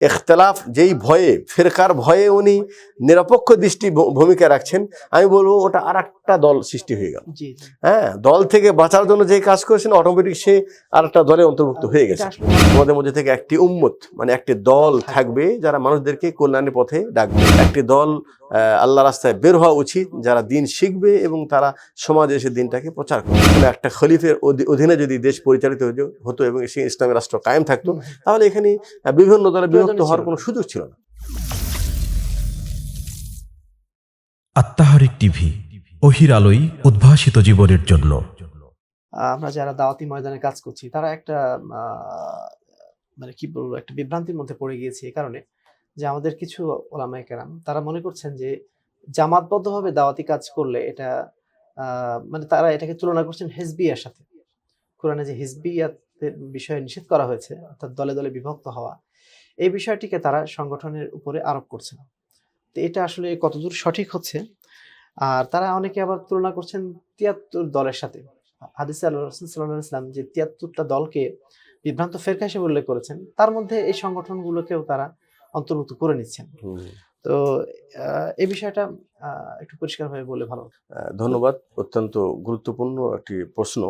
এখতলাফ যেই ভয়ে ফেরকার ভয়ে উনি নিরপেক্ষ দৃষ্টি ভূমিকা রাখছেন আমি বলব ওটা আর একটা দল সৃষ্টি হয়ে গেল। হ্যাঁ দল থেকে বাঁচার জন্য যে কাজ করেছেন অটোমেটিক সে আর একটা দলে অন্তর্ভুক্ত হয়ে গেছে। আমাদের তোমাদের মধ্যে থেকে একটি উম্মত মানে একটি দল থাকবে যারা মানুষদেরকে কল্যাণের পথে ডাকবে। একটি দল আল্লাহ রাস্তায় বের হওয়া উচিত। যারা দিন শিখবে এবং তারা সমাজে এসে দিনটাকে প্রচার করবে। একটা খলিফের অধীনে যদি দেশ পরিচালিত হতো- এবং সেই ইসলামী রাষ্ট্র কায়েম থাকতো তাহলে এখানে বিভিন্ন দলে বিভক্ত হওয়ার কোনো সুযোগ ছিল না। আত্মাহারিক টিভি অহির আলোই উদ্ভাসিত জীবনের জন্য। আহ, আমরা যারা দাওয়াতি ময়দানে কাজ করছি তারা একটা আহ, মানে কি বলব একটা বিভ্রান্তির মধ্যে পড়ে গিয়েছে এই কারণে। যে আমাদের কিছু ওলামায়ে কেরাম, তারা মনে করছেন যে জামাতবদ্ধভাবে দাওয়াতি কাজ করলে এটা মানে তারা এটাকে তুলনা করছেন হেজবিয়ার সাথে। কোরআনে যে হিজবিয়াতের বিষয়ে নিষেধ করা হয়েছে, অর্থাৎ দলে দলে বিভক্ত হওয়া, এই বিষয়টিকে তারা সংগঠনের উপরে আরোপ করছেন তো এটা আসলে কতদূর সঠিক হচ্ছে? আর তারা অনেকে আবার তুলনা করছেন তিয়াত্তর দলের সাথে। হাদিসে আল্লাহ রসুল সাল্লাহ ইসলাম যে তিয়াত্তরটা দলকে বিভ্রান্ত ফেরকা হিসেবে উল্লেখ করেছেন, তার মধ্যে এই সংগঠনগুলোকেও তারা অন্তর্ভুক্ত করে নিচ্ছেন। তো এই বিষয়টা একটু পরিষ্কারভাবে বলে ভালো ধন্যবাদ। অত্যন্ত গুরুত্বপূর্ণ একটি প্রশ্ন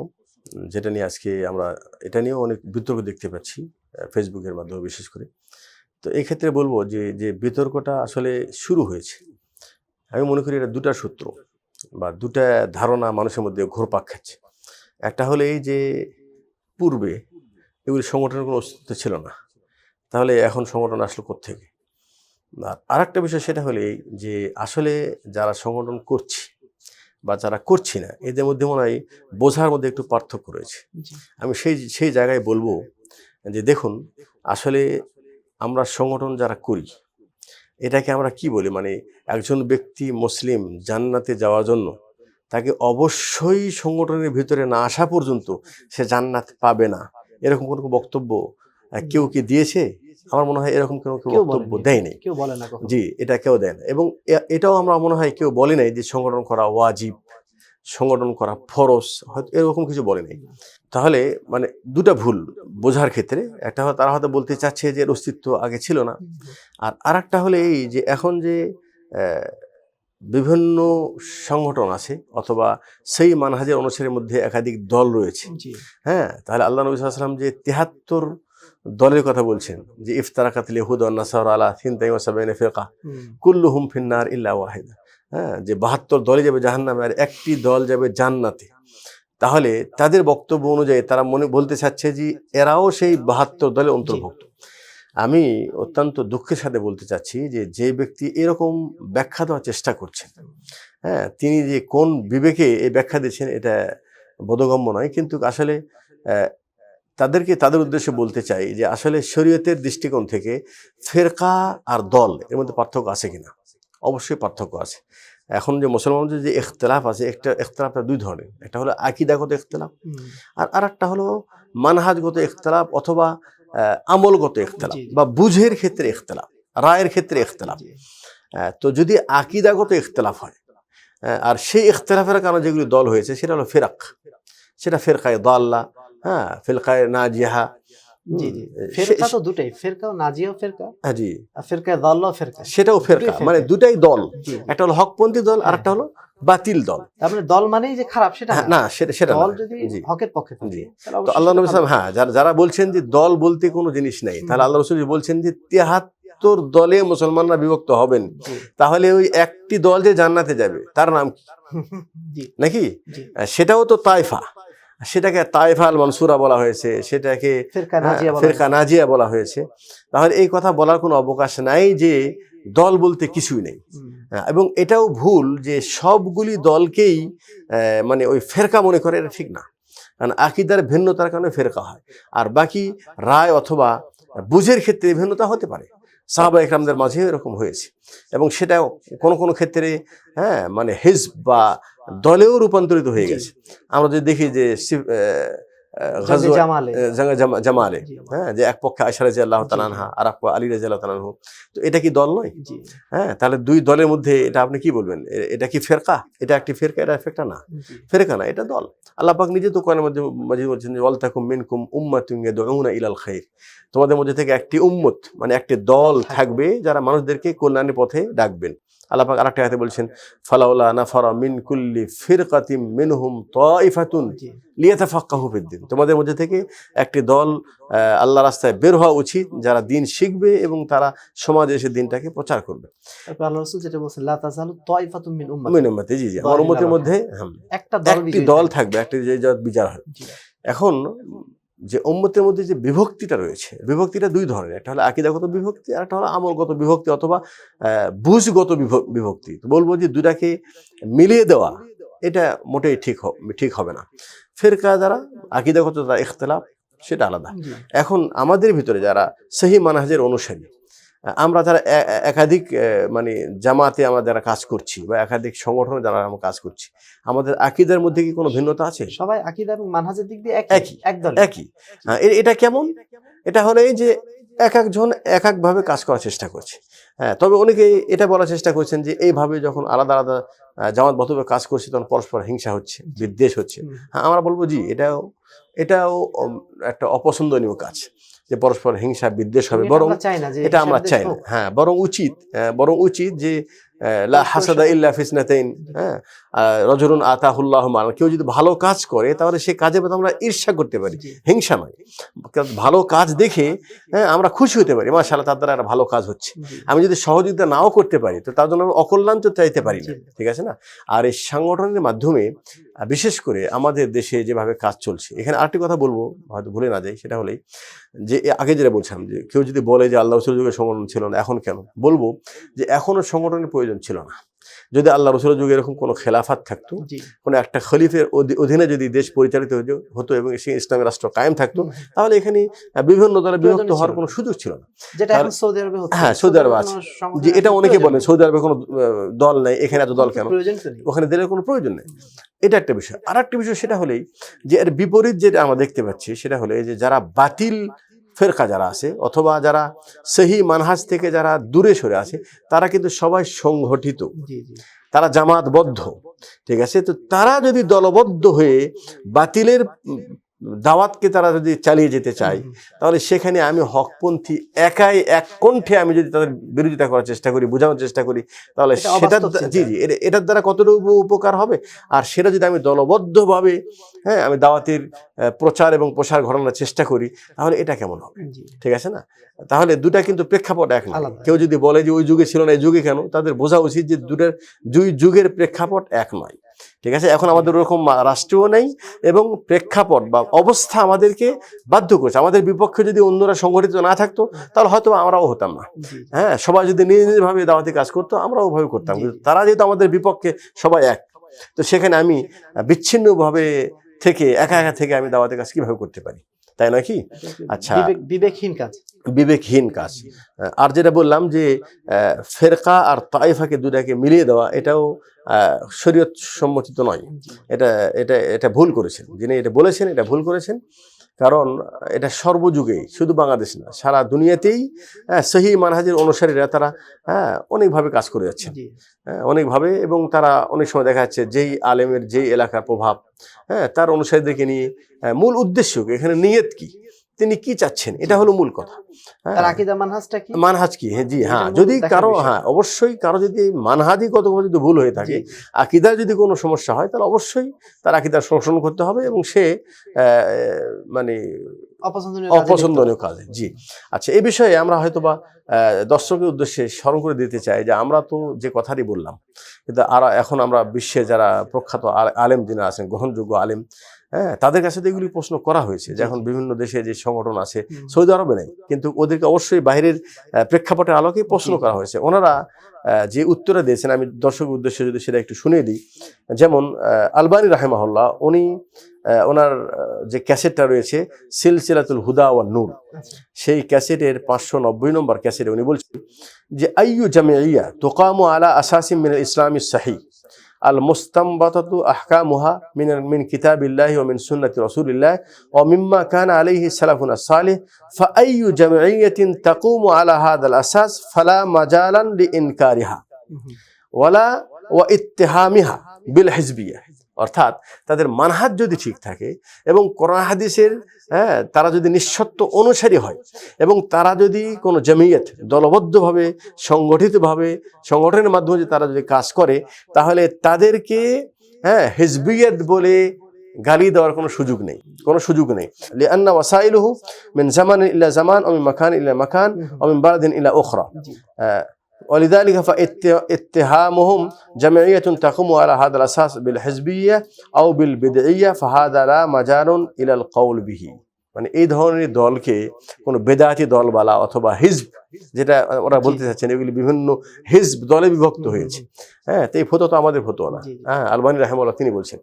যেটা নিয়ে আজকে আমরা এটা নিয়েও অনেক বিতর্ক দেখতে পাচ্ছি ফেসবুকের মাধ্যমে বিশেষ করে। তো এই ক্ষেত্রে বলব যে যে বিতর্কটা আসলে শুরু হয়েছে। আমি মনে করি এটা দুটা সূত্র বা দুটা ধারণা মানুষের মধ্যে ঘোরপাক খাচ্ছে। একটা হলো এই যে পূর্বে এগুলি সংগঠনের কোনো অস্তিত্ব ছিল না। তাহলে এখন সংগঠন আসলো কোত্থেকে? আর আরেকটা বিষয় সেটা হলে যে আসলে যারা সংগঠন করছি বা যারা করছি না এদের মধ্যে মনে হয় বোঝার মধ্যে একটু পার্থক্য রয়েছে। আমি সেই সেই জায়গায় বলব যে দেখুন আসলে আমরা সংগঠন যারা করি এটাকে আমরা কি বলি? মানে একজন ব্যক্তি মুসলিম জান্নাতে যাওয়ার জন্য তাকে অবশ্যই সংগঠনের ভিতরে না আসা পর্যন্ত সে জান্নাত পাবে না। এরকম কোনো বক্তব্য কেউ কি দিয়েছে? আমার মনে হয় এরকম কোনো কেউ বক্তব্য। দেয়নি কেউ বলে না জি এটা কেউ দেন এবং এটাও আমরা মনে হয় কেউ বলে নাই যে সংগঠন করা ওয়াজিব সংগঠন করা ফরস হয়তো এরকম কিছু বলে নাই। তাহলে মানে দুটা ভুল বোঝার ক্ষেত্রে একটা তারা হয়তো বলতে চাচ্ছে যে এর অস্তিত্ব আগে ছিল না। আর আর একটা হলো এই যে এখন যে বিভিন্ন সংগঠন আছে অথবা সেই মানহাজের অনুসারীর মধ্যে একাধিক দল রয়েছে। হ্যাঁ তাহলে আল্লাহ নবী সাল্লাম যে তেহাত্তর দলের কথা বলছেন যে ইফতারাকাতিল ইহুদ নাসার আলা থিনতাই ওয়াসাবাইনা কুল্লু হুম, ফিন্নার ইল্লা ওয়াহিদা। হ্যাঁ যে বাহাত্তর দলে যাবে জাহান্নামে আর একটি দল যাবে জান্নাতে। তাহলে তাদের বক্তব্য অনুযায়ী তারা মনে বলতে চাচ্ছে যে এরাও সেই বাহাত্তর দলে অন্তর্ভুক্ত। আমি অত্যন্ত দুঃখের সাথে বলতে চাচ্ছি যে যে ব্যক্তি এরকম ব্যাখ্যা দেওয়ার চেষ্টা করছেন হ্যাঁ তিনি যে কোন বিবেকে এই ব্যাখ্যা দিচ্ছেন এটা বোধগম্য নয় কিন্তু আসলে তাদেরকে তাদের উদ্দেশ্যে বলতে চাই যে আসলে শরীয়তের দৃষ্টিকোণ থেকে ফেরকা আর দল এর মধ্যে পার্থক্য আছে কিনা? অবশ্যই পার্থক্য আছে। এখন যে মুসলমানদের যে ইখতলাফ আছে একটা ইখতলাফটা দুই ধরনের। একটা হলো আকিদাগত ইখতলাফ হুম, আর আরেকটা হলো মানহাজগত ইখতলাফ অথবা আমলগত ইখতলাফ জি। বা বুঝের ক্ষেত্রে ইখতলাফ রায়ের ক্ষেত্রে ইখতলাফ। জি, তো যদি আকিদাগত ইখতলাফ হয় আর সেই ইখতলাফের কারণে যেগুলি দল হয়েছে সেটা হলো ফেরাক। সেটা ফেরকায় দাল্লা হ্যাঁ ফেরকায় নাজিহা। জি জি। ফেরকা তো দুটাই ফেরকাও নাজিয়াও ফেরকা। হ্যাঁ জি। সেটাও ফেরকা মানে। দুটাই দল। একটা হলো হকপন্থী দল আর একটা হলো বাতিল দল। মানে দল মানেই যে খারাপ সেটা হ্যাঁ, না। না সেটা সেটা দল যদি হকের পক্ষে জি। তো আল্লাহ নবী হ্যাঁ যারা যারা বলছেন যে দল বলতে কোনো জিনিস নেই তাহলে আল্লাহ রসুল বলছেন যে তেহাত্তর দলে মুসলমানরা বিভক্ত হবেন তাহলে ওই একটি দল যে জান্নাতে যাবে তার নাম কি? নাকি? সেটাও তো তাইফা। সেটাকে তাইফা আল মানসুরা বলা হয়েছে সেটাকে ফেরকা নাজিয়া বলা হয়েছে। তাহলে এই কথা বলার কোনো অবকাশ নাই যে দল বলতে কিছুই নেই। এবং এটাও ভুল যে সবগুলি দলকেই মানে ওই ফেরকা মনে করে এটা ঠিক না। কারণ আকিদার ভিন্নতার কারণে ফেরকা হয়। আর বাকি রায় অথবা বুঝের ক্ষেত্রে ভিন্নতা হতে পারে। সাহাবা একরামদের মাঝে এরকম হয়েছে। এবং সেটা কোনো কোনো ক্ষেত্রে হ্যাঁ মানে হেজ বা দলেও রূপান্তরিত হয়ে গেছে। আমরা যদি দেখি যে জামালে। হ্যাঁ যে এক পক্ষে আয়সা রাজি আল্লাহ তালানহা আর এক আলী রাজি আল্লাহ তালানহু তো এটা কি দল নয়? হ্যাঁ তাহলে দুই দলের মধ্যে এটা আপনি কি বলবেন? এটা কি ফেরকা? এটা একটি ফেরকা এটা ফেরকা না? ফেরকা না এটা দল। আল্লাহ পাক নিজে তো কোরআনের মধ্যে মাঝে বলছেন যে ওয়ালতাকুম মিনকুম উম্মাতুন ইয়াদউনা ইলাল খাইর। তোমাদের মধ্যে থেকে একটি উম্মত মানে একটি দল থাকবে যারা মানুষদেরকে কল্যাণের পথে ডাকবেন। আল্লাহ পাক আরেকটা আয়াতে বলছেন ফালাউলা নাফারা মিন কুল্লি ফিরকাতিম মিনহুম তাইফাতুন জি। লিয়াতাফাক্কাহু ফিদ্দিন। তোমাদের মধ্যে থেকে একটি দল আল্লাহ রাস্তায় বের হওয়া উচিত যারা দিন শিখবে এবং তারা সমাজে এসে দিনটাকে প্রচার করবে। তারপর আল্লাহ রাসূল যেটা বলছেন লা তাজালু তাইফাতুম মিন উম্মতি মিন উম্মতি, জি জি। আমার উম্মতের মধ্যে হ্যাঁ, একটা দল একটি দল থাকবে। থাকবে একটি যে বিচার হয়। এখন যে উম্মতের মধ্যে যে বিভক্তিটা রয়েছে বিভক্তিটা দুই ধরনের। একটা হলো আকিদাগত বিভক্তি আর একটা হলো আমলগত বিভক্তি অথবা বুঝগত বিভ- বিভক্তি। তো বলব যে দুটাকে মিলিয়ে দেওয়া এটা মোটেই ঠিক ঠিক হবে না। ফেরকা যারা আকিদাগত যারা ইখতলাফ সেটা আলাদা। এখন আমাদের ভিতরে যারা সেই মানহাজের অনুসারী আমরা যারা একাধিক মানে জামাতে আমরা যারা কাজ করছি বা একাধিক সংগঠনে যারা আমরা কাজ করছি আমাদের আকিদার মধ্যে কি কোনো ভিন্নতা আছে? সবাই আকীদা এবং মানহাজের দিক দিয়ে একই। একই এক একই। হ্যাঁ, এটা কেমন? এটা হলো এই যে এক একজন এক একভাবে কাজ করার চেষ্টা করছে। হ্যাঁ তবে অনেকে এটা বলার চেষ্টা করছেন যে এইভাবে যখন আলাদা আলাদা জামাতবদ্ধভাবে কাজ করছে তখন পরস্পর হিংসা হচ্ছে বিদ্বেষ হচ্ছে। হ্যাঁ আমরা বলব জি এটাও এটাও একটা অপছন্দনীয় কাজ। যে পরস্পর হিংসা বিদ্বেষ হবে বরং আমরা এটা আমরা চাই না। হ্যাঁ বরং উচিত বরং উচিত যে লা হাসাদা ইল্লা ফিসনাতাইন হ্যাঁ রজরুন আতাহুল্লাহ কেউ যদি ভালো কাজ করে তাহলে সে কাজের প্রতি আমরা ঈর্ষা করতে পারি। হিংসা নয়। ভালো কাজ দেখে হ্যাঁ আমরা খুশি হতে পারি। মাশাআল্লাহ তার দ্বারা একটা ভালো কাজ হচ্ছে। আমি যদি সহযোগিতা নাও করতে পারি তো তার জন্য আমি অকল্যাণ তো চাইতে পারি না ঠিক আছে না? আর এই সংগঠনের মাধ্যমে বিশেষ করে আমাদের দেশে যেভাবে কাজ চলছে, এখানে আরেকটি কথা বলব, হয়তো ভুলে না যাই, সেটা হলেই যে আগে যেটা বলছিলাম যে, কেউ যদি বলে যে আল্লাহ রসুল যুগে সংগঠন ছিল না, এখন কেন? বলব যে এখনও সংগঠনের প্রয়োজন ছিল না। যদি আল্লাহ রসুল যুগে এরকম কোনো খেলাফাত থাকতো কোনো একটা খলিফের অধীনে যদি দেশ পরিচালিত হতো- এবং সে ইসলামী রাষ্ট্র কায়েম থাকতো তাহলে এখানে বিভিন্ন দলে বিভক্ত হওয়ার কোনো সুযোগ ছিল না। হ্যাঁ, সৌদি আরবে আছে। যে এটা অনেকে বলে সৌদি আরবে কোনো দল নেই এখানে এত দল কেন। ওখানে দিলের কোনো প্রয়োজন নেই। এটা একটা বিষয়। আর একটা বিষয় সেটা হলেই যে এর বিপরীত যেটা আমরা দেখতে পাচ্ছি সেটা হলে এই যে যারা বাতিল ফেরকা যারা আছে অথবা যারা সেহি মানহাজ থেকে যারা দূরে সরে আছে তারা কিন্তু সবাই সংগঠিত তারা জামাতবদ্ধ ঠিক আছে? তো তারা যদি দলবদ্ধ হয়ে বাতিলের দাওয়াতকে তারা যদি চালিয়ে যেতে চায় তাহলে সেখানে আমি হকপন্থী একাই এক কণ্ঠে আমি যদি তাদের বিরোধিতা করার চেষ্টা করি বোঝানোর চেষ্টা করি তাহলে চিন্তা। জি জি এটা- এটার দ্বারা কতটুকু উপকার হবে? আর সেটা যদি আমি দলবদ্ধভাবে হ্যাঁ আমি দাওয়াতের প্রচার এবং প্রসার ঘটানোর চেষ্টা করি তাহলে এটা কেমন হবে? ঠিক আছে না? তাহলে দুটা কিন্তু প্রেক্ষাপট এক না। কেউ যদি বলে যে ওই যুগে ছিল না এই যুগে কেন? তাদের বোঝা উচিত যে দুটার দুই যুগের প্রেক্ষাপট এক নয়। ঠিক আছে? এখন আমাদের ওরকম রাষ্ট্রও নেই এবং প্রেক্ষাপট বা অবস্থা আমাদেরকে বাধ্য করছে। আমাদের বিপক্ষে যদি অন্যরা সংগঠিত না থাকতো তাহলে হয়তো আমরাও হতাম না। হ্যাঁ সবাই যদি নিজ নিজভাবে দাওয়াতি কাজ করতো আমরাও ওভাবে করতাম। কিন্তু তারা যেহেতু আমাদের বিপক্ষে সবাই এক তো সেখানে আমি বিচ্ছিন্নভাবে থেকে একা একা থেকে আমি দাওয়াতি কাজ কীভাবে করতে পারি? তাই নাকি আচ্ছা। বিবেক- বিবেকহীন কাজ? বিবেকহীন কাজ। আর যেটা বললাম যে আহ, ফেরকা আর তাইফাকে দুটাকে মিলিয়ে দেওয়া এটাও আহ, শরীয়ত সম্মতিত নয়। এটা এটা এটা ভুল করেছেন। যিনি এটা বলেছেন এটা ভুল করেছেন। কারণ এটা সর্বযুগে শুধু বাংলাদেশ না সারা দুনিয়াতেই হ্যাঁ, সহি মানহাজের অনুসারীরা তারা হ্যাঁ অনেকভাবে কাজ করে যাচ্ছে হ্যাঁ, অনেকভাবে এবং তারা অনেক সময় দেখা যাচ্ছে যেই আলেমের যেই এলাকার প্রভাব হ্যাঁ তার অনুসারীদেরকে নিয়ে আহ, মূল উদ্দেশ্য এখানে নিয়ত কি? তিনি কি চাচ্ছেন? এটা হলো মূল কথা। হ্যাঁ। মানহাজ কি? হ্যাঁ জি হ্যাঁ। যদি কারও হ্যাঁ অবশ্যই কারও যদি মানহাজি কত যদি ভুল হয়ে থাকে আকিদার যদি কোনো সমস্যা হয় তাহলে অবশ্যই তার আকিদার সংশোধন করতে হবে এবং সে মানে অপছন্দনীয় কাজে জি। আচ্ছা এই বিষয়ে আমরা হয়তোবা আহ, দর্শকের উদ্দেশ্যে স্মরণ করে দিতে চাই যে আমরা তো যে কথাটি বললাম কিন্তু আর এখন আমরা বিশ্বে যারা প্রখ্যাত আলেম যিনি আছেন গ্রহণযোগ্য আলেম হ্যাঁ তাদের কাছে তো এগুলি প্রশ্ন করা হয়েছে যে এখন বিভিন্ন দেশে যে সংগঠন আছে সৌদি আরবে নেই। কিন্তু ওদেরকে অবশ্যই বাইরের প্রেক্ষাপটের আলোকেই প্রশ্ন করা হয়েছে। ওনারা যে উত্তরে দিয়েছেন আমি দর্শকের উদ্দেশ্যে যদি সেটা একটু শুনিয়ে দিই যেমন আলবানি রাহেমাহুল্লাহ উনি ওনার যে ক্যাসেটটা রয়েছে সিলসিলাতুল হুদা ওয়া নূর সেই ক্যাসেটের পাঁচশো নব্বই নম্বর ক্যাসেটে উনি বলছেন যে আইয়ু জামিয়া তোকামু আলা আসাসিম মিনাল ইসলামী সাহি। আল মুস্তামবাতাতু আহকামুহা মিন মিন কিতাবিল্লাহি ওয়া মিন সুন্নতি রাসূলিল্লাহ ওয়া মিম্মা কানা আলাইহি সালাফুনা সালিহ ফাআইয়ু জামঈয়াতিন তাকুমু আলা হাদাল আসাস ফালা মাজালান লিইনকারিহা ওয়ালা ওয়া ইত্তিহামিহা বিল হিজবিয়া অর্থাৎ তাদের মানহাত যদি ঠিক থাকে এবং কোরআন হাদিসের হ্যাঁ তারা যদি নিঃসত্ব অনুসারী হয় এবং তারা যদি কোনো জমিয়ত দলবদ্ধভাবে সংগঠিতভাবে সংগঠনের মাধ্যমে যদি তারা যদি কাজ করে তাহলে তাদেরকে হ্যাঁ হিজবিয়ত বলে গালি দেওয়ার কোনো সুযোগ নেই কোনো সুযোগ নেই। লিআন্না ওয়াসাইলুহু মিন জামান ইলা জামান ও মিন মাকান ইলা মাকান ও মিন বালাদিন ইলা উখরা। ولذلك فاتهامهم جمعية تقوم على هذا الأساس بالحزبية أو بالبدعية فهذا لا مجال إلى القول به মানে এই ধরনের দলকে কোনো বেদাতি দল বলা অথবা হিজব যেটা ওরা জি। বলতে চাচ্ছেন এগুলি বিভিন্ন হিজব দলে বিভক্ত হয়েছে হ্যাঁ তো এই ফতোয়া তো আমাদের ফতোয়া না জি, জি। হ্যাঁ আলবানী রাহেমুল্লাহ তিনি বলছেন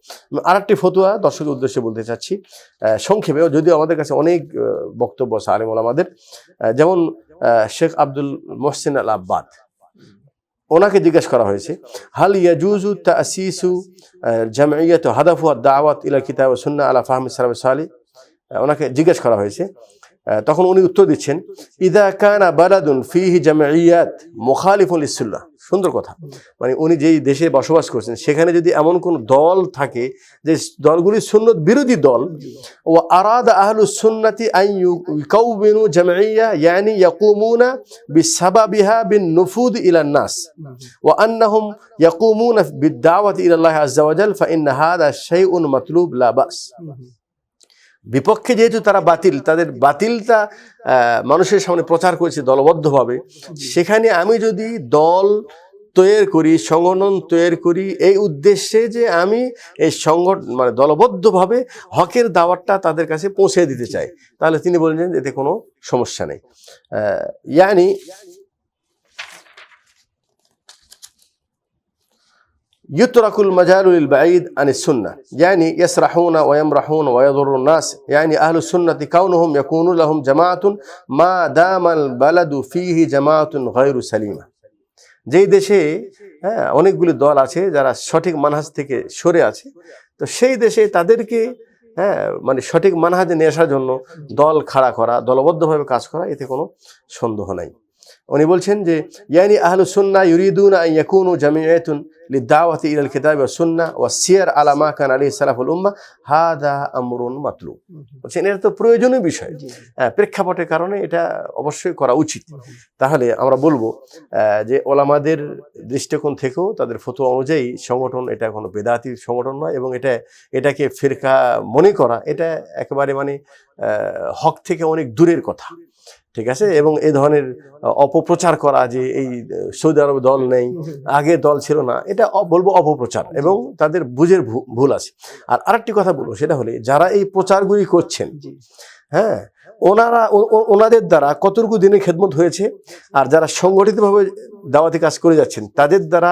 আর একটি ফতোয়া দর্শকের উদ্দেশ্যে বলতে চাচ্ছি আহ, সংক্ষেপে যদিও আমাদের কাছে অনেক আহ, বক্তব্য আছে আলিম আমাদের যেমন আহ, শেখ আব্দুল মোহসিন আল আব্বাদ ওনাকে জিজ্ঞেস করা হয়েছে, হাল ইয়াজুজু তাসিসু জামিয়াত হাদাফু দাওয়াত ইলা কিতাব সুন্না আলা ফাহমি সালাম সালি ওনাকে জিজ্ঞেস করা হয়েছে তখন উনি উত্তর দিচ্ছেন, ইদা কানা বালাদুন ফিহি জামাইয়াত মুখালিফুল ইসুল্লাহ সুন্দর কথা। মানে উনি যেই দেশে বসবাস করছেন, সেখানে যদি এমন কোন দল থাকে যে দলগুলি সুন্নত বিরোধী দল, ও আরাদ আহলু সুন্নতি আইনু জামাইয়া ইয়ানি ইয়াকুমুনা বিসাবাবিহা বিন নুফুদ ইলান নাস। ও আন্নাহুম ইয়াকুমুনা বিদাওয়াত ইলাল্লাহ আজ্জাওয়াজাল ফা ইন হাদা শাইউন মাতলুব লা বাস। বিপক্ষে যেহেতু তারা বাতিল, তাদের বাতিলটা মানুষের সামনে প্রচার করেছে দলবদ্ধভাবে, সেখানে আমি যদি দল তৈরি করি, সংগঠন তৈরি করি, এই উদ্দেশ্যে যে আমি এই সংগঠন মানে দলবদ্ধভাবে হকের দাওয়াতটা তাদের কাছে পৌঁছে দিতে চাই। তাহলে তিনি বললেন এতে কোনো সমস্যা নেই। ইয়ানি يترك المجال للبعيد عن السنة يعني يسرحون ويمرحون ويضر الناس يعني أهل السنة كونهم يكون لهم جماعة ما دام البلد فيه جماعة غير سليمة যেই দেশে হ্যাঁ অনেকগুলি দল আছে যারা সঠিক মানহাজ থেকে সরে আছে তো সেই দেশে তাদেরকে হ্যাঁ মানে সঠিক মানহাজে নিয়ে আসার জন্য দল খাড়া করা দলবদ্ধভাবে কাজ করা এতে কোনো সন্দেহ নাই উনি বলছেন যে ইয়ানি আহলু সুন্না ইউরিদুন ইয়াকুনু জামিয়াতুন লিদাওয়াতি ইলাল কিতাবি ওয়াস সুন্না ওয়াস সিয়ার আলা মা কান আলাইহি সালাফুল উম্মাহ হাদা আমরুন মাতলুব। বলছেন এটা তো প্রয়োজনীয় বিষয়। হ্যাঁ, প্রেক্ষাপটের কারণে এটা অবশ্যই করা উচিত। তাহলে আমরা বলব যে ওলামাদের দৃষ্টিকোণ থেকেও তাদের ফতোয়া অনুযায়ী সংগঠন এটা কোনো বেদাতি সংগঠন নয় এবং এটা এটাকে ফিরকা মনে করা এটা একেবারে মানে হক থেকে অনেক দূরের কথা। ঠিক আছে? এবং এই ধরনের অপপ্রচার করা যে এই সৌদি আরব দল নেই আগে দল ছিল না এটা বলব অপপ্রচার এবং তাদের বুঝের ভুল আছে। আর আরেকটি কথা বলব সেটা হলে যারা এই প্রচারগুলি করছেন হ্যাঁ ওনারা ওনাদের দ্বারা কতটুকু দিনের খেদমত হয়েছে? আর যারা সংগঠিতভাবে দাওয়াতি কাজ করে যাচ্ছেন তাদের দ্বারা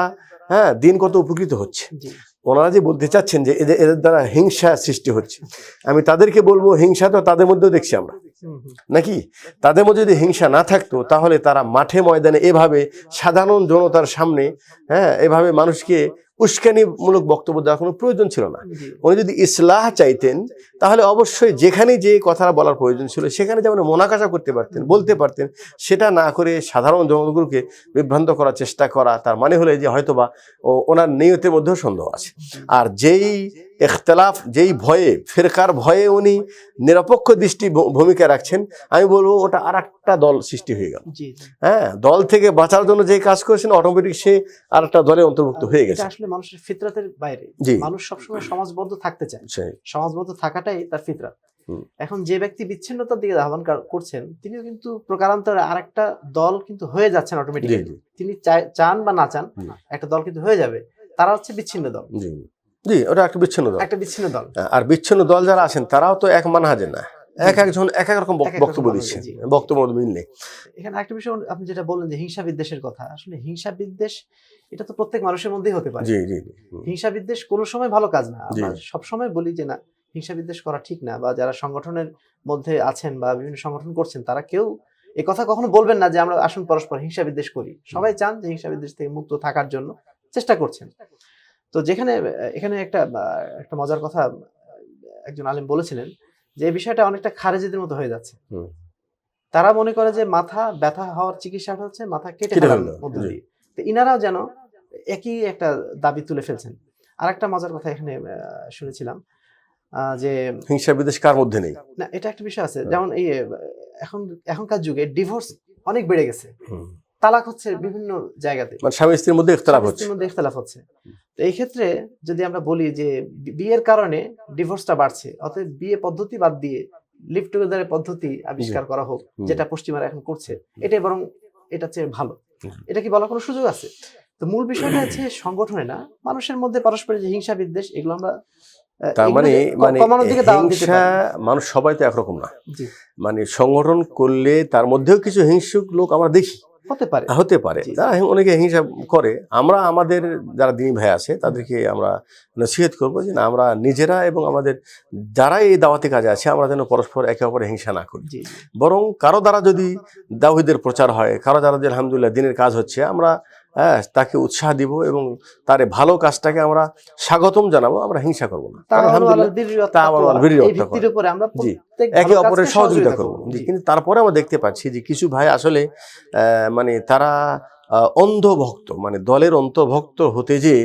হ্যাঁ দিন কত উপকৃত হচ্ছে? ওনারা যে বলতে চাচ্ছেন যে এদের এদের দ্বারা হিংসা সৃষ্টি হচ্ছে আমি তাদেরকে বলব হিংসা তো তাদের মধ্যেও দেখছি আমরা। নাকি? তাদের মধ্যে যদি হিংসা না থাকতো তাহলে তারা মাঠে ময়দানে এভাবে সাধারণ জনতার সামনে হ্যাঁ এভাবে মানুষকে উস্কানিমূলক বক্তব্য দেওয়ার কোনো প্রয়োজন ছিল না। উনি যদি ইসলাহ চাইতেন তাহলে অবশ্যই যেখানে যে কথাটা বলার প্রয়োজন ছিল সেখানে যেমন মোনাকাশা করতে পারতেন বলতে পারতেন সেটা না করে সাধারণ জনগণকে বিভ্রান্ত করার চেষ্টা করা তার মানে হলে যে হয়তোবা ও ওনার নিয়তের মধ্যেও সন্দেহ আছে। আর যেই ইখতলাফ যেই ভয়ে ফেরকার ভয়ে উনি নিরপেক্ষ দৃষ্টি ভূমিকা রাখছেন আমি বলব ওটা আর একটা দল সৃষ্টি হয়ে গেল। হ্যাঁ দল থেকে বাঁচার জন্য যে কাজ করেছেন অটোমেটিক সে আর একটা দলে অন্তর্ভুক্ত হয়ে গেছে। আসলে মানুষের ফিতরাতের বাইরে। মানুষ সবসময় সমাজবদ্ধ থাকতে চায়। সমাজবদ্ধ থাকাটাই তার ফিতরাত। এখন যে ব্যক্তি বিচ্ছিন্নতার দিকে আহ্বান করছেন তিনিও কিন্তু প্রকারান্তরে আরেকটা দল কিন্তু হয়ে যাচ্ছেন জি অটোমেটিক্যালি তিনি চান বা না চান একটা দল কিন্তু হয়ে যাবে। তারা হচ্ছে বিচ্ছিন্ন দল। জি। জি ওটা একটা বিচ্ছিন্ন দল। একটা বিচ্ছিন্ন দল। আর বিচ্ছিন্ন দল যারা আছেন তারাও তো এক মানহাজে না। এক একজন এক এক রকম বক্তব্য জি। বক্তব্য মিল নেই এখানে একটা বিষয় আপনি যেটা বললেন যে হিংসা বিদ্বেষের কথা আসলে হিংসা বিদ্বেষ এটা তো প্রত্যেক মানুষের মধ্যেই হতে পারে। জি জি। হিংসা বিদ্বেষ কোনো সময় ভালো কাজ না। আমরা সবসময় বলি যে না হিংসা বিদ্বেষ করা ঠিক না বা যারা সংগঠনের মধ্যে আছেন বা বিভিন্ন সংগঠন করছেন তারা কেউ এ কথা কখনো বলবেন না যে আমরা আসুন পরস্পর হিংসা বিদ্বেষ করি সবাই চান যে হিংসা বিদ্বেষ থেকে মুক্ত থাকার জন্য চেষ্টা করছেন। তো যেখানে এখানে একটা একটা মজার কথা একজন আলেম বলেছিলেন যে বিষয়টা অনেকটা খারেজিদের মতো হয়ে যাচ্ছে। তারা মনে করে যে মাথা ব্যথা হওয়ার চিকিৎসাটা হচ্ছে মাথা কেটে কেটে ফেলার মধ্য দিয়ে। তো ইনারাও যেন একই একটা দাবি তুলে ফেলছেন। আর একটা মজার কথা এখানে শুনেছিলাম যে হিংসা বিদেশ কার মধ্যে নেই? না এটা একটা বিষয় আছে। যেমন এই এখন এখনকার যুগে ডিভোর্স অনেক বেড়ে গেছে। তালাক হচ্ছে বিভিন্ন জায়গাতে। মানে স্বামী স্ত্রীর মধ্যে ইখতলাফ হচ্ছে। মধ্যে ইখতলাফ হচ্ছে। তো এই ক্ষেত্রে যদি আমরা বলি যে বিয়ের কারণে ডিভোর্সটা বাড়ছে অতএব বিয়ে পদ্ধতি বাদ দিয়ে লিভ টুগেদারের পদ্ধতি আবিষ্কার করা হোক যেটা পশ্চিমারা এখন করছে এটাই বরং এটা চেয়ে ভালো। এটা কি বলার কোনো সুযোগ আছে? তো মূল বিষয়টা হচ্ছে সংগঠনে না মানুষের মধ্যে পারস্পরিক যে হিংসা বিদ্বেষ এগুলো আমরা তার মানে মানে হিংসা মানুষ সবাই তো একরকম না। মানে সংগঠন করলে তার মধ্যেও কিছু হিংসুক লোক আমরা দেখি। হতে পারে। হতে পারে। যারা অনেকে হিংসা করে। আমরা আমাদের যারা দিনী ভাই আছে তাদেরকে আমরা নসিহত করব যে না আমরা নিজেরা এবং আমাদের যারা এই দাওয়াতি কাজে আছে আমরা যেন পরস্পর একে অপরে হিংসা না করি। বরং কারও দ্বারা যদি দাউহিদের প্রচার হয় কারও দ্বারা যে আলহামদুলিল্লাহ দিনের কাজ হচ্ছে আমরা হ্যাঁ তাকে উৎসাহ দিব এবং তার ভালো কাজটাকে আমরা স্বাগতম জানাব আমরা হিংসা করব না। একে অপরের সহযোগিতা করব। কিন্তু তারপরে আমরা দেখতে পাচ্ছি যে কিছু ভাই আসলে আহ, মানে তারা অন্ধভক্ত মানে দলের অন্তর্ভুক্ত হতে যে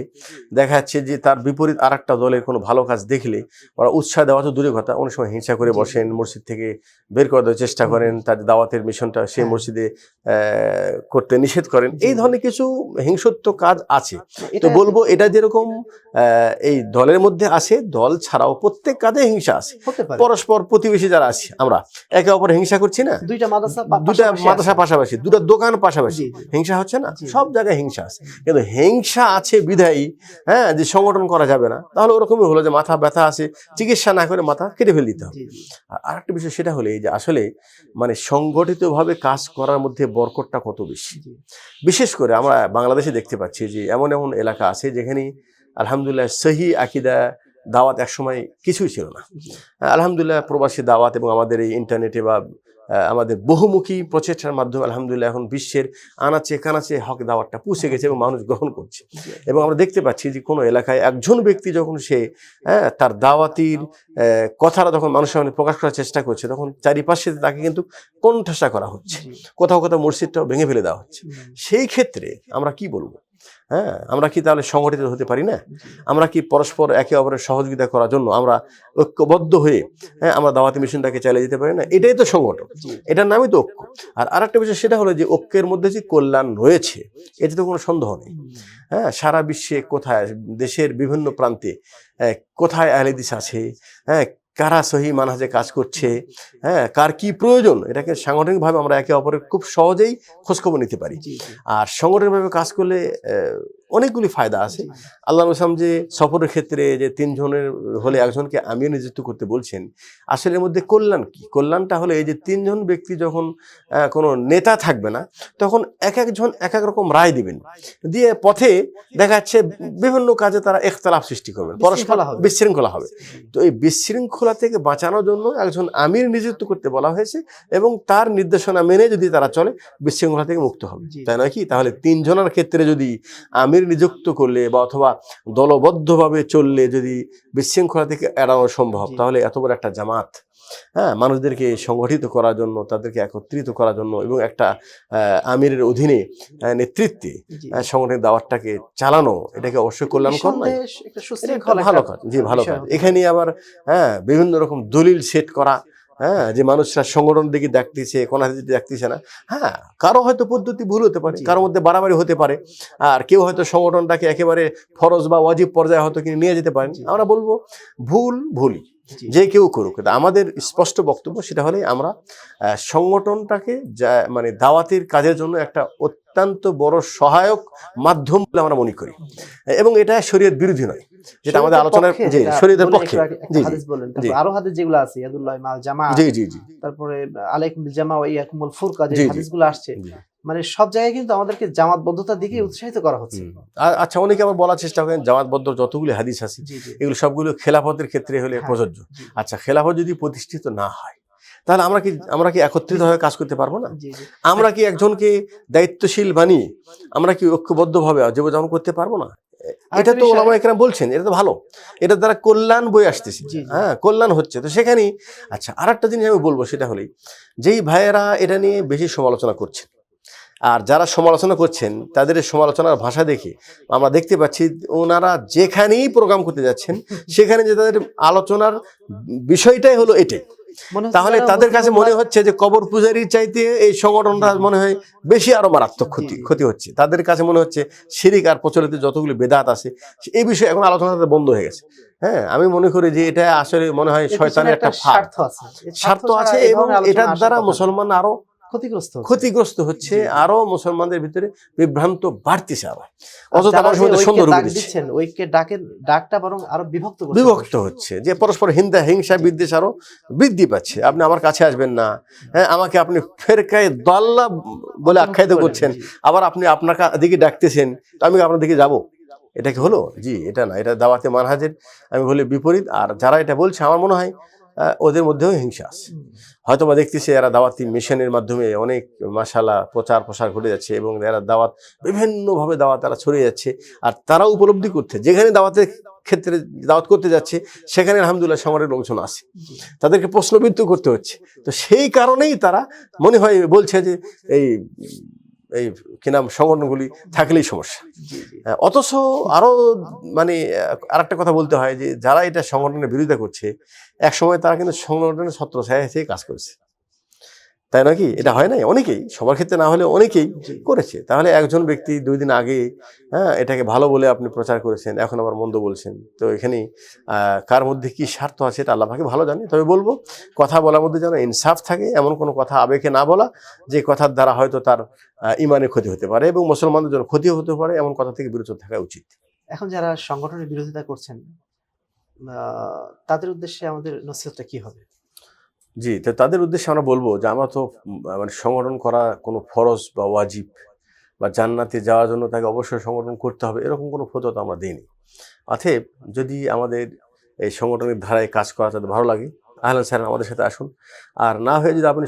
দেখা যাচ্ছে যে তার বিপরীত আর একটা দলের কোনো ভালো কাজ দেখলে ওরা উৎসাহ দেওয়া তো দূরে কথা। অনেক সময় হিংসা করে বসেন মসজিদ থেকে বের করে দেওয়ার চেষ্টা করেন তার দাওয়াতের মিশনটা সেই হ্যাঁ। মসজিদে করতে নিষেধ করেন। এই ধরনের কিছু হিংসত্ব কাজ আছে। তো বলব এটা যেরকম আহ, এই দলের মধ্যে আছে দল ছাড়াও প্রত্যেক কাজে হিংসা আছে। পরস্পর প্রতিবেশী যারা আছে আমরা একে অপরে হিংসা করছি না। দুইটা মাদ্রাসা দুটা মাদ্রাসা পাশাপাশি দুটা দোকান পাশাপাশি। হিংসা হচ্ছে না? সব জায়গায় হিংসা আছে। কিন্তু হিংসা আছে বিধায়ী হ্যাঁ যে সংগঠন করা যাবে না তাহলে ওরকমই হলো যে মাথা ব্যথা আছে চিকিৎসা না করে মাথা কেটে ফেলে দিতে হবে। আর আরেকটা বিষয় সেটা হলে যে আসলে মানে সংগঠিতভাবে কাজ করার মধ্যে বরকটটা কত বেশি? বিশেষ করে আমরা বাংলাদেশে দেখতে পাচ্ছি যে এমন এমন এলাকা আছে যেখানে আলহামদুলিল্লাহ সহি আকিদা দাওয়াত একসময় কিছুই ছিল না। আলহামদুলিল্লাহ প্রবাসী দাওয়াত এবং আমাদের এই ইন্টারনেটে বা আমাদের বহুমুখী প্রচেষ্টার মাধ্যমে আলহামদুলিল্লাহ এখন বিশ্বের আনাচে কানাচে হক দাওয়াতটা পৌঁছে গেছে এবং মানুষ গ্রহণ করছে। এবং আমরা দেখতে পাচ্ছি যে কোনো এলাকায় একজন ব্যক্তি যখন সে হ্যাঁ, তার দাওয়াতির কথাটা যখন মানুষের সামনে প্রকাশ করার চেষ্টা করছে তখন চারিপাশে তাকে কিন্তু কণ্ঠাসা করা হচ্ছে। কোথাও কোথাও মসজিদটাও ভেঙে ফেলে দেওয়া হচ্ছে। সেই ক্ষেত্রে আমরা কি বলব? হ্যাঁ আমরা কি তাহলে সংগঠিত হতে পারি না? আমরা কি পরস্পর একে অপরের সহযোগিতা করার জন্য আমরা ঐক্যবদ্ধ হয়ে হ্যাঁ আমরা দাওয়াতি মিশনটাকে চালিয়ে যেতে পারি না? এটাই তো সংগঠন। এটার নামই তো ঐক্য। আর আরেকটা বিষয় সেটা হলো যে ঐক্যের মধ্যে যে কল্যাণ রয়েছে এতে তো কোনো সন্দেহ নেই। হ্যাঁ সারা বিশ্বে কোথায় দেশের বিভিন্ন প্রান্তে কোথায় আহলেদিস আছে হ্যাঁ কারা সহি মানহাজে কাজ করছে হ্যাঁ কার কি প্রয়োজন এটাকে সাংগঠনিকভাবে আমরা একে অপরের খুব সহজেই খোঁজখবর নিতে পারি। আর সাংগঠনিকভাবে কাজ করলে অনেকগুলি ফায়দা আছে। আল্লাহ ইসলাম যে সফরের ক্ষেত্রে যে তিনজনের হলে একজনকে আমিও নিযুক্ত করতে বলছেন আসলে এর মধ্যে কল্যাণ কি? কল্যাণটা হলে এই যে তিনজন ব্যক্তি যখন কোনো নেতা থাকবে না তখন এক একজন এক এক রকম রায় দিবেন। দিয়ে পথে দেখা যাচ্ছে বিভিন্ন কাজে তারা একতলাপ সৃষ্টি করবেন পরস্পর বিশৃঙ্খলা হবে। বিশৃঙ্খলা হবে তো এই বিশৃঙ্খলা থেকে বাঁচানোর জন্য একজন আমির নিযুক্ত করতে বলা হয়েছে এবং তার নির্দেশনা মেনে যদি তারা চলে বিশৃঙ্খলা থেকে মুক্ত হবে। তাই নয় কি? তাহলে তিনজনের ক্ষেত্রে যদি আমির নিযুক্ত করলে বা অথবা দলবদ্ধভাবে চললে যদি বিশৃঙ্খলা থেকে এড়ানো সম্ভব তাহলে এত বড় একটা জামাত হ্যাঁ মানুষদেরকে সংগঠিত করার জন্য তাদেরকে একত্রিত করার জন্য এবং একটা আহ, আমিরের অধীনে নেতৃত্বে। সংগঠনের দাওয়াতটাকে চালানো এটাকে অবশ্যই কল্যাণকর নয়। ভালো কাজ জি ভালো কাজ এখানে আবার হ্যাঁ বিভিন্ন রকম দলিল সেট করা হ্যাঁ যে মানুষরা সংগঠন দিকে দেখতেছে কোন হাতে দেখতেছে না। হ্যাঁ কারও হয়তো পদ্ধতি ভুল হতে পারে কারোর মধ্যে বাড়াবাড়ি হতে পারে। আর কেউ হয়তো সংগঠনটাকে একেবারে ফরজ বা ওয়াজিব পর্যায়ে হয়তো কিনে নিয়ে যেতে পারেন। আমরা বলব ভুল ভুলই যে কেউ করুক। আমাদের স্পষ্ট বক্তব্য সেটা হলে আমরা সংগঠনটাকে মানে দাওয়াতের কাজের জন্য একটা অত্যন্ত বড় সহায়ক মাধ্যম বলে আমরা মনে করি। এবং এটা শরীয়ত বিরোধী নয় যেটা আমাদের আলোচনার জি শরীয়তের পক্ষে। জি হাদিস বললেন জি। তারপর আরও হাদিস যেগুলো আছে ইয়াদুল্লাহ মাল জামা জি জি জি তারপরে আলাইকুম বিল জামা ওয়া ইয়াকুমুল ফুরকা যে। হাদিসগুলো আসছে মানে সব জায়গায় কিন্তু আমাদেরকে জামাতবদ্ধতার দিকে উৎসাহিত করা হচ্ছে। আচ্ছা অনেকে আবার বলার চেষ্টা করেন জামাতবদ্ধ যতগুলি হাদিস আছে এগুলো সবগুলো খেলাফতের ক্ষেত্রে হলে হ্যাঁ, প্রযোজ্য। আচ্ছা খেলাফত যদি প্রতিষ্ঠিত না হয় তাহলে আমরা কি আমরা কি একত্রিত হয়ে কাজ করতে পারব না? আমরা কি একজনকে দায়িত্বশীল বানিয়ে আমরা কি ঐক্যবদ্ধভাবে জীবনযাপন করতে পারব না? এটা তো ওলামা একরাম বলছেন এটা তো ভালো। এটা দ্বারা কল্যাণ বই আসতেছে। হ্যাঁ কল্যাণ হচ্ছে। তো সেখানেই আচ্ছা আর একটা জিনিস আমি বলব সেটা হলেই যেই ভাইয়েরা এটা নিয়ে বেশি সমালোচনা করছেন আর যারা সমালোচনা করছেন তাদের সমালোচনার ভাষা দেখে আমরা দেখতে পাচ্ছি ওনারা যেখানেই প্রোগ্রাম করতে যাচ্ছেন সেখানে যে তাদের আলোচনার বিষয়টাই হলো এটাই। তাহলে তাদের কাছে মনে হচ্ছে যে কবর পূজারির চাইতে এই সংগঠনটা মনে হয় বেশি আরও মারাত্মক ক্ষতি। ক্ষতি হচ্ছে। তাদের কাছে মনে হচ্ছে শিরিক আর প্রচলিত যতগুলি বেদাত আছে এই বিষয়ে এখন আলোচনা বন্ধ হয়ে গেছে। হ্যাঁ আমি মনে করি যে এটা আসলে মনে হয় শয়তানের একটা স্বার্থ আছে। স্বার্থ আছে এবং এটার দ্বারা মুসলমান আরও ক্ষতিগ্রস্ত হচ্ছে। ক্ষতিগ্রস্ত হচ্ছে। আরও মুসলমানদের ভিতরে বিভ্রান্ত বাড়তেছে আরও ডাক ডাকটা বরং বিভক্ত বিভক্ত হচ্ছে যে পরস্পর হিংসা হিংসা বিদ্বেষ আরও বৃদ্ধি পাচ্ছে। আপনি আমার কাছে আসবেন না। হ্যাঁ আমাকে আপনি ফেরকায় দল্লা বলে আখ্যায়িত করছেন। আবার আপনি আপনার দিকে ডাকতেছেন আমি আপনার দিকে যাব। এটা কি হলো? জি এটা না এটা দাওয়াতে মানহাজের। আমি বলি বিপরীত আর যারা এটা বলছে আমার মনে হয় ওদের মধ্যেও হিংসা আছে। হয়তো বা দেখতেছি এরা দাওয়াতি মিশনের মাধ্যমে অনেক মাসালা প্রচার প্রসার ঘটে যাচ্ছে এবং এরা দাওয়াত বিভিন্নভাবে দাওয়াত তারা ছড়িয়ে যাচ্ছে আর তারাও উপলব্ধি করতে যেখানে দাওয়াতের ক্ষেত্রে দাওয়াত করতে যাচ্ছে সেখানে আলহামদুলিল্লাহ সমারের লোকজন আছে। তাদেরকে প্রশ্নবিদ্ধ করতে হচ্ছে। তো সেই কারণেই তারা মনে হয় বলছে যে এই এই কি নাম সংগঠনগুলি থাকলেই সমস্যা। আহ, অথচ আরও মানে আরেকটা কথা বলতে হয় যে যারা এটা সংগঠনের বিরোধিতা করছে এক সময় তারা কিন্তু সংগঠনের ছত্র ছায়া কাজ করেছে তাই নাকি এটা হয় নাই? অনেকেই সবার ক্ষেত্রে না হলে অনেকেই করেছে। তাহলে একজন ব্যক্তি দুই দিন আগে হ্যাঁ এটাকে ভালো বলে আপনি প্রচার করেছেন এখন আবার মন্দ বলছেন। তো এখানে কার মধ্যে কি স্বার্থ আছে এটা আল্লাহ পাকে ভালো জানে। তবে বলব কথা বলার মধ্যে যেন ইনসাফ থাকে এমন কোনো কথা আবেগে না বলা যে কথার দ্বারা হয়তো তার আহ, ইমানের ক্ষতি হতে পারে এবং মুসলমানদের জন্য ক্ষতি হতে পারে এমন কথা থেকে বিরত থাকা উচিত। এখন যারা সংগঠনের বিরোধিতা করছেন তাদের উদ্দেশ্যে আমাদের নসিহতটা কি হবে? জি, তো তাদের উদ্দেশ্যে আমরা বলব যে আমরা তো মানে সংগঠন করা কোনো ফরজ বা ওয়াজিব বা জান্নাতে যাওয়ার জন্য তাকে অবশ্যই সংগঠন করতে হবে, এরকম কোনো ফতোয়া আমরা দিইনি। অতএব যদি আমাদের এই সংগঠনের ধারায় কাজ করা তাদের ভালো লাগে, আহলান স্যার আমাদের সাথে আসুন। আর না হয়ে যদি আপনি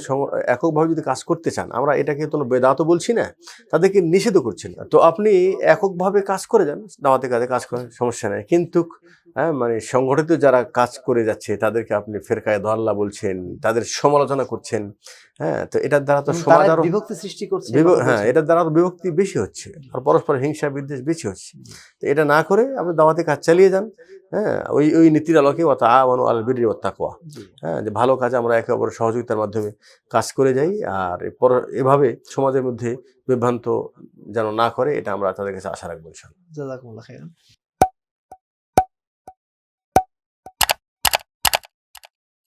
এককভাবে যদি কাজ করতে চান, আমরা এটাকে কোনো বেদাতও বলছি না, তাদেরকে নিষেধ করছি না। তো আপনি এককভাবে কাজ করে যান, দাওয়াতে কাজে কাজ করেন, সমস্যা নেই। কিন্তু হ্যাঁ মানে সংগঠিত যারা কাজ করে যাচ্ছে তাদেরকে আপনি ফেরকায় দল্লা বলছেন তাদের সমালোচনা করছেন হ্যাঁ তো এটার দ্বারা তো সমাজ আরও বিভক্তি সৃষ্টি করছে হ্যাঁ এটার দ্বারা তো বিভক্তি বেশি হচ্ছে আর পরস্পর হিংসা বিদ্বেষ বেশি হচ্ছে। তো এটা না করে আপনি দাওয়াতে কাজ চালিয়ে যান হ্যাঁ ওই ওই নীতির আলোকে অত আওয়ানু আল বিরি ও তাকওয়া হ্যাঁ যে ভালো কাজ আমরা একে অপরের সহযোগিতার মাধ্যমে কাজ করে যাই আর এরপর এভাবে সমাজের মধ্যে বিভ্রান্ত যেন না করে এটা আমরা তাদের কাছে আশা রাখব ইনশাআল্লাহ।